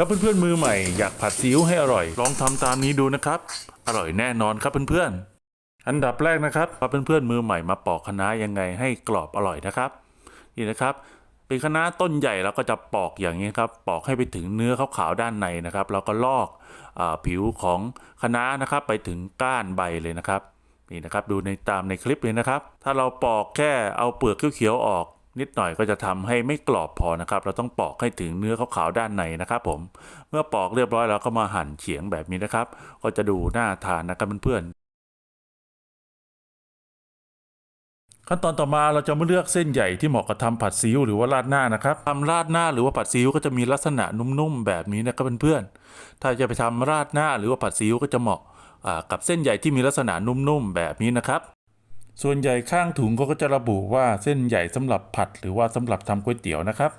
ถ้าเพื่อนๆมือใหม่อยากผัดซีอิ๊วให้อร่อย ลองทำตามนี้ดูนะครับ อร่อยแน่นอนครับเพื่อนๆ อันดับแรกนะครับพาเพื่อนๆมือใหม่มาปอกคะน้ายังไงให้กรอบอร่อยนะครับ นี่นะครับ เป็นคะน้าต้นใหญ่เราก็จะปอกอย่างนี้ครับ ปอกให้ไปถึงเนื้อขาวๆด้านในนะครับแล้วก็ลอกอผิวของคะน้านะครับ ไปถึงก้านใบเลยนะครับ นี่นะครับ ดูในตามในคลิปเลยนะครับ ถ้าเราปอกแค่เอาเปลือกเขียวๆออก นิดหน่อยก็จะทำให้ไม่กรอบพอนะครับ เราต้องปอกให้ถึงเนื้อขาวๆด้านในนะครับ ผม เมื่อปอกเรียบร้อยแล้วก็มาหั่นเฉียงแบบนี้นะครับ ก็จะดูน่าทานนะครับเพื่อนขั้นตอนต่อมาเราจะมาเลือกเส้นใหญ่ที่เหมาะกับทำผัดซีอิ๊วหรือว่าราดหน้านะครับทำราดหน้าหรือว่าผัดซีอิ๊วก็จะมีลักษณะนุ่มๆแบบนี้นะครับเพื่อนๆถ้าจะไปทำราดหน้าหรือว่าผัดซีอิ๊วก็จะเหมาะกับเส้นใหญ่ที่มีลักษณะนุ่มๆแบบนี้นะครับ ส่วนใหญ่ข้างถุงเขาก็จะระบุว่าเส้นใหญ่สำหรับผัด หรือว่าสำหรับทำก๋วยเตี๋ยวนะครับ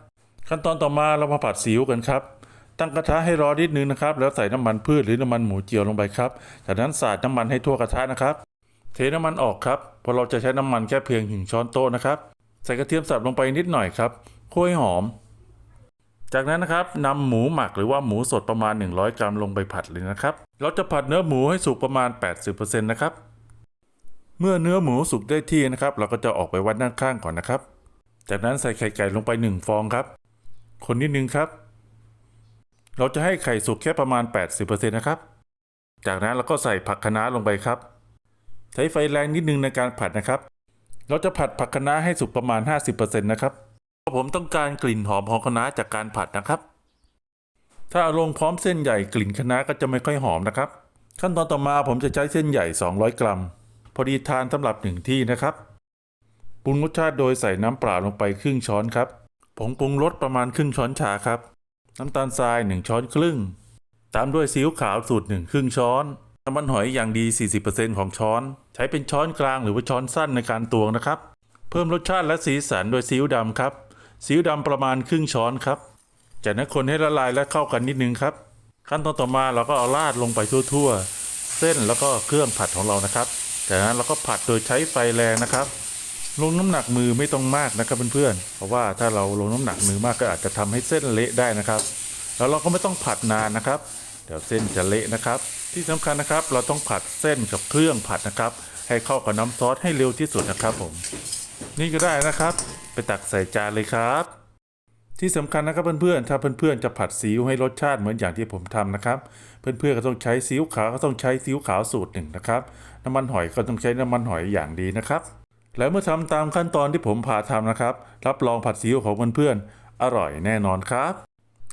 ขั้นตอนต่อมาเรามาผัดซีอิ๊วกันครับตั้งกระทะให้ร้อนนิดนึงนะครับ แล้วใส่น้ำมันพืชหรือน้ำมันหมูเจียวลงไปครับ จากนั้นสาดน้ำมันให้ทั่วกระทะนะครับ เทน้ำมันออกครับเพราะเราจะใช้น้ำมันแค่เพียงหนึ่งช้อนโต๊ะนะครับ ใส่กระเทียมสับลงไปนิดหน่อยครับคั่วให้หอม จากนั้นนะครับนำหมูหมักหรือว่าหมูสดประมาณ 100 กรัมลงไปผัดเลยนะครับ เราจะผัดเนื้อหมูให้สุกประมาณ 80%นะครับ เมื่อเนื้อหมูสุกได้ที่นะครับ เราก็จะออกไปวัดด้านข้างก่อนนะครับ จากนั้นใส่ไข่ไก่ลงไป 1 ฟองครับ คนนิดนึงครับ เราจะให้ไข่สุกแค่ประมาณ 80%นะครับ จากนั้นเราก็ใส่ผักคะน้าลงไปครับ ใช้ไฟแรงนิดนึงในการผัดนะครับ เราจะผัดผักคะน้าให้สุกประมาณ 50%นะครับเพราะผมต้องการกลิ่นหอมของคะน้าจากการผัดนะครับ ถ้าลงพร้อมเส้นใหญ่กลิ่นคะน้าก็จะไม่ค่อยหอมนะครับ ขั้นตอนต่อมาผมจะใช้เส้นใหญ่ 200 กรัม อดีทานสำหรับหนึ่งที่นะครับปรุงรสชาติโดยใส่น้ำเปล่าลงไปครึ่งช้อนครับผงปรุงรสประมาณครึ่งช้อนชาครับ น้ำตาลทราย 1 ช้อนครึ่ง ตามด้วยซีอิ๊วขาวสูตร1ครึ่งช้อนน้ำมันหอยอย่างดี 40%ของช้อน ใช้เป็นช้อนกลางหรือว่าช้อนสั้นในการตวงนะครับ เพิ่มรสชาติและสีสันโดยซีอิ๊วดำครับซีอิ๊วดำประมาณครึ่งช้อนครับจากนั้นคนให้ละลายและเข้ากันนิดนึงครับ ขั้นตอนต่อมาเราก็เอาราดลงไปทั่ว ๆ เส้นแล้วก็เครื่องผัดของเรานะครับ จากนั้นเราก็ผัดโดยใช้ไฟแรงนะครับ ลงน้ำหนักมือไม่ต้องมากนะครับเพื่อนๆ เพราะว่าถ้าเราลงน้ำหนักมือมากก็อาจจะทำให้เส้นเละได้นะครับ แล้วเราก็ไม่ต้องผัดนานนะครับ เดี๋ยวเส้นจะเละนะครับ ที่สำคัญนะครับ เราต้องผัดเส้นกับเครื่องผัดนะครับ ให้เข้ากับน้ำซอสให้เร็วที่สุดนะครับผม นี่ก็ได้นะครับ ไปตักใส่จานเลยครับ ที่สำคัญนะครับเพื่อนๆ ถ้าเพื่อนๆ จะผัดซีอิ๊วให้รสชาติเหมือนอย่างที่ผมทำนะครับ เพื่อนๆ ก็ต้องใช้ซีอิ๊วขาวก็ต้องใช้ซีอิ๊วขาวสูตรหนึ่งนะครับ น้ำมันหอยก็ต้องใช้น้ำมันหอยอย่างดีนะครับ แล้วเมื่อทำตามขั้นตอนที่ผมพาทำนะครับ รับรองผัดซีอิ๊วของเพื่อนๆ อร่อยแน่นอนครับ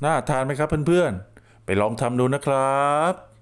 น่าทานไหมครับเพื่อนๆ ไปลองทำดูนะครับ